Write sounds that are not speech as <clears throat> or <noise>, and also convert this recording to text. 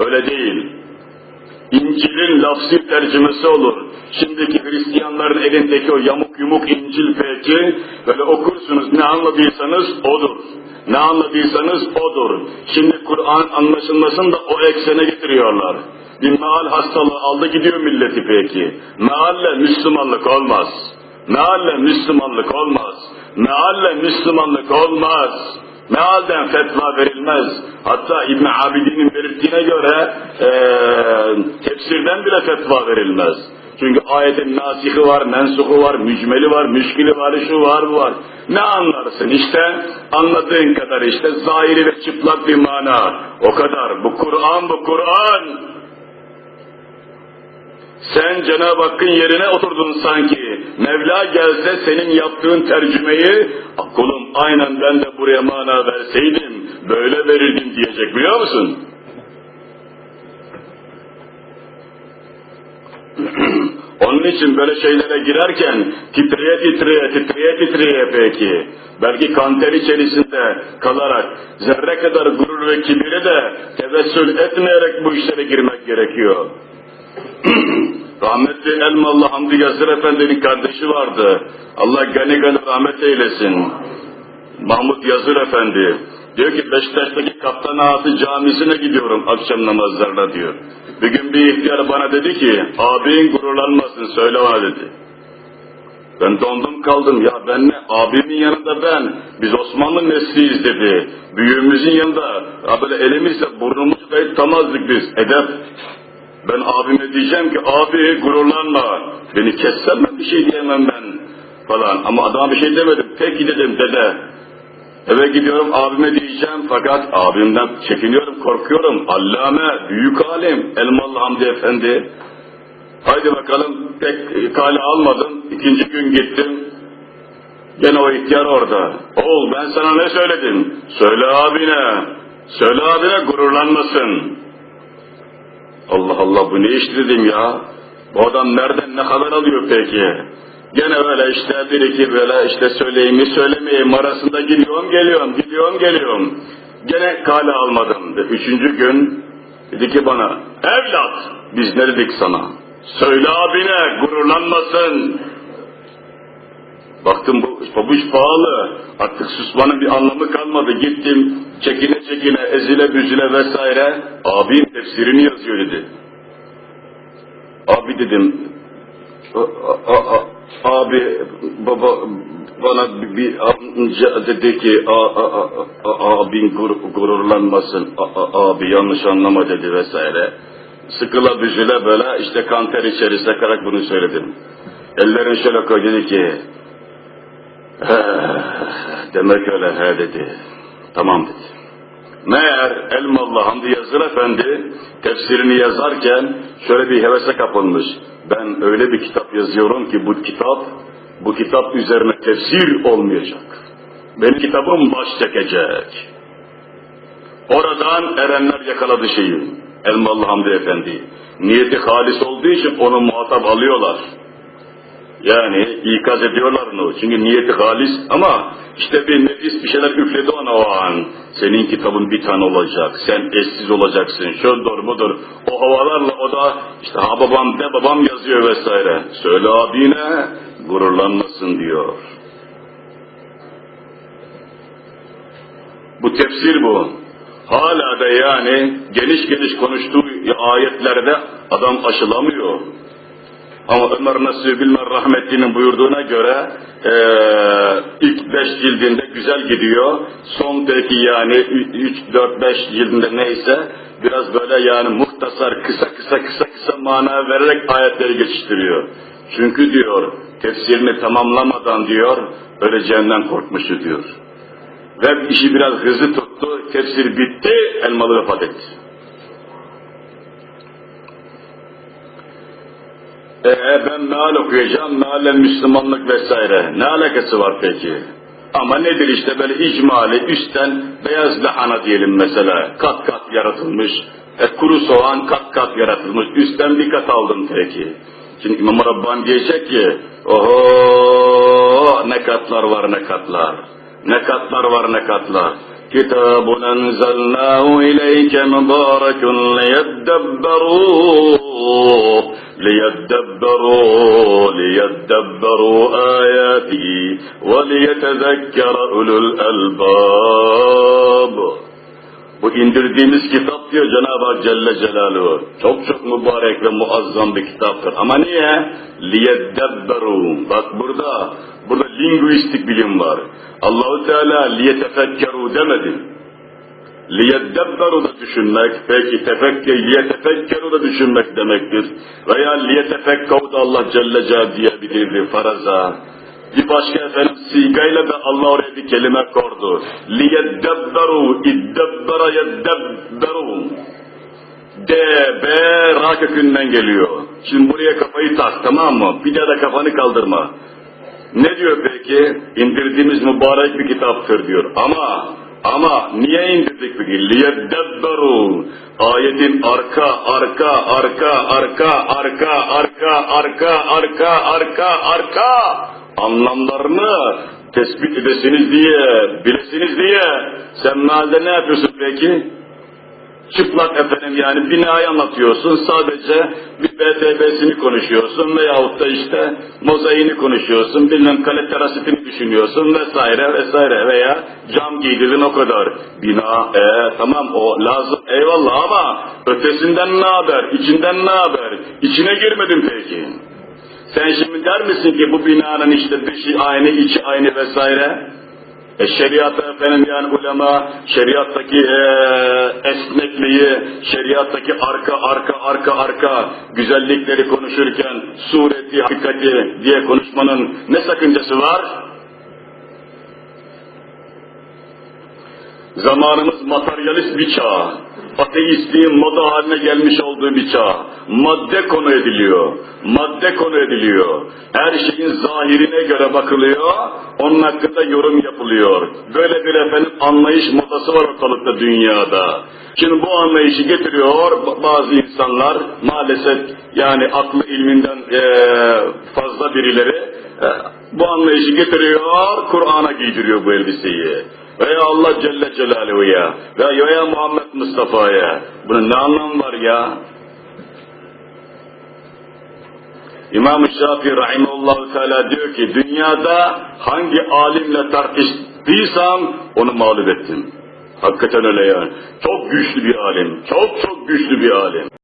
Öyle değil. İncil'in lafsi tercümesi olur. Şimdiki Hristiyanların elindeki o yamuk yumuk İncil peki, böyle okursunuz ne anladıysanız odur. Ne anladıysanız odur. Şimdi Kur'an anlaşılmasını da o eksene getiriyorlar. Bir meal hastalığı aldı gidiyor milleti peki. Mealle Müslümanlık olmaz. Mealle Müslümanlık olmaz. Mealle Müslümanlık olmaz. Mealden fetva verilmez. Hatta İbn Abidin'in belirttiğine göre e, tefsirden bile fetva verilmez. Çünkü ayetin nasihi var, mensuhu var, mücmeli var, müşkili var, şu var, bu var. Ne anlarsın işte? Anladığın kadar işte zahiri ve çıplak bir mana. O kadar. Bu Kur'an, bu Kur'an. Sen Cenab-ı Hakk'ın yerine oturdun sanki. Mevla gelse senin yaptığın tercümeyi, kulum aynen ben de buraya mana verseydim, böyle verirdim diyecek biliyor musun? <clears throat> Onun için böyle şeylere girerken titreye titreye titreye titreye peki. Belki kanter içerisinde kalarak zerre kadar gurur ve kibire de tevessül etmeyerek bu işlere girmek gerekiyor. <clears throat> Rahmetli Elmalı Hamdi Yazır Efendi'nin kardeşi vardı. Allah gani gani rahmet eylesin. Mahmut Yazır Efendi. Diyor ki Beşiktaş'taki Kaptan Ağası camisine gidiyorum akşam namazlarına diyor. Bir gün bir ihtiyar bana dedi ki, abin gururlanmasın söyle ona dedi. Ben dondum kaldım ya ben ne abimin yanında ben biz Osmanlı nesliyiz dedi. Büyüğümüzün yanında ya böyle elimizle burnumuzu kayıtlamazdık biz edep. Ben abime diyeceğim ki abi gururlanma beni kessen ben bir şey diyemem ben falan ama adama bir şey demedim peki dedim dede. Eve gidiyorum abime diyeceğim fakat abimden çekiniyorum korkuyorum allame büyük alim Elmalı Hamdi Efendi. Haydi bakalım pek kale almadım. İkinci gün gittim. Gene o ihtiyar orada. Oğul ben sana ne söyledim? Söyle abine. Söyle abine gururlanmasın. Allah Allah bu ne iş dedim ya. Bu adam nereden ne kadar alıyor peki? Gene böyle işte bir iki böyle işte söyleyeyim mi söylemeyeyim arasında gidiyorum geliyorum gidiyorum geliyorum. Gene kale almadım. Üçüncü gün dedi ki bana evlat biz ne dedik sana? Söyle abine gururlanmasın. Baktım bu pabuç pahalı. Artık susmanın bir anlamı kalmadı. Gittim çekine çekine ezile büzüle vesaire. Abim tefsirini yazıyor dedi. Abi dedim. A, a, a, abi baba bana bir, bir amca dedi ki a, a, a, a, abin gur, gururlanmasın. A, a, abi yanlış anlama dedi vesaire. Sıkıla büzüle böyle işte kanter içerisine karak bunu söyledim. Ellerini şöyle koy dedi ki demek öyle he dedi. Tamam dedi. Meğer Elmalı Hamdi Yazır Efendi tefsirini yazarken şöyle bir hevese kapılmış. Ben öyle bir kitap yazıyorum ki bu kitap, bu kitap üzerine tefsir olmayacak. Benim kitabım baş çekecek. Oradan erenler yakaladı şeyi. Elmalı Hamdi Efendi. Niyeti halis olduğu için onu muhatap alıyorlar. Yani ikaz ediyorlar onu. Çünkü niyeti halis ama işte bir nefis bir şeyler üfledi ona o an. Senin kitabın bir tane olacak. Sen eşsiz olacaksın. Şöndür mudur? O havalarla o da işte ha babam de babam yazıyor vesaire. Söyle abine gururlanmasın diyor. Bu tefsir bu. Hala da yani geniş geniş konuştuğu ayetlerde adam aşılamıyor. Ama Ömer Nasuh Bilmer Rahmetli'nin buyurduğuna göre ee, 5 cildinde güzel gidiyor. Son peki yani 3-4-5 cildinde neyse biraz böyle yani muhtasar kısa kısa kısa kısa mana vererek ayetleri geçiştiriyor. Çünkü diyor tefsirini tamamlamadan diyor öleceğinden korkmuştu diyor. Ve işi biraz hızlı tuttu, tefsir bitti, elmalı vefat etti. Ee, ben meal okuyacağım, mealen Müslümanlık vesaire. Ne alakası var peki? Ama nedir işte böyle icmali üstten beyaz lahana diyelim mesela. Kat kat yaratılmış. E, kuru soğan kat kat yaratılmış. Üstten bir kat aldın peki. Şimdi İmam Rabbani diyecek ki oho ne katlar var ne katlar. Ne katlar var ne katlar. كتاب أنزلناه إليك مبارك ليدبروا ليدبروا ليدبروا آياته وليتذكر أولو الألباب Bu indirdiğimiz kitap diyor Cenab-ı Hak Celle Celaluhu. Çok çok mübarek ve muazzam bir kitaptır. Ama niye? Liyedebberu. Bak burada, burada linguistik bilim var. Allahu Teala liyetefekkeru demedi. Liyedebberu da düşünmek, peki tefekke, liyetefekkeru da düşünmek demektir. Veya liyetefekkav da Allah Celle Celaluhu diyebilirdi faraza. Bir başka efendim sigayla da Allah oraya bir kelime kordu. Liyeddebberu, iddebbera yeddebberu. D, B, ra kökünden geliyor. Şimdi buraya kafayı tak tamam mı? Bir daha da kafanı kaldırma. Ne diyor peki? İndirdiğimiz mübarek bir kitaptır diyor. Ama ama niye indirdik peki? Liyeddebberu. Ayetin arka, arka, arka, arka, arka, arka, arka, arka, arka, arka anlamlarını tespit edesiniz diye, bilesiniz diye sen mealde ne yapıyorsun peki? Çıplak efendim yani binayı anlatıyorsun sadece bir BTB'sini konuşuyorsun veyahut da işte mozaiğini konuşuyorsun bilmem kale terasitini düşünüyorsun vesaire vesaire veya cam giydirdin o kadar. Bina e, tamam o lazım eyvallah ama ötesinden ne haber içinden ne haber içine girmedin peki. Sen şimdi der misin ki bu binanın işte dışı aynı, içi aynı vesaire? E şeriata efendim yani ulema şeriattaki e, esnekliği, şeriattaki arka arka arka arka güzellikleri konuşurken sureti, hakikati diye konuşmanın ne sakıncası var? Zamanımız materyalist bir çağ. Ateistliğin moda haline gelmiş olduğu bir çağ. Madde konu ediliyor. Madde konu ediliyor. Her şeyin zahirine göre bakılıyor. Onun hakkında yorum yapılıyor. Böyle bir efendim anlayış modası var ortalıkta dünyada. Şimdi bu anlayışı getiriyor bazı insanlar maalesef yani aklı ilminden fazla birileri bu anlayışı getiriyor Kur'an'a giydiriyor bu elbiseyi veya Allah Celle Celaluhu'ya veya Muhammed Mustafa'ya. Bunun ne anlamı var ya? İmam-ı Şafii Rahimullahu Teala diyor ki dünyada hangi alimle tartıştıysam onu mağlup ettim. Hakikaten öyle yani. Çok güçlü bir alim. Çok çok güçlü bir alim.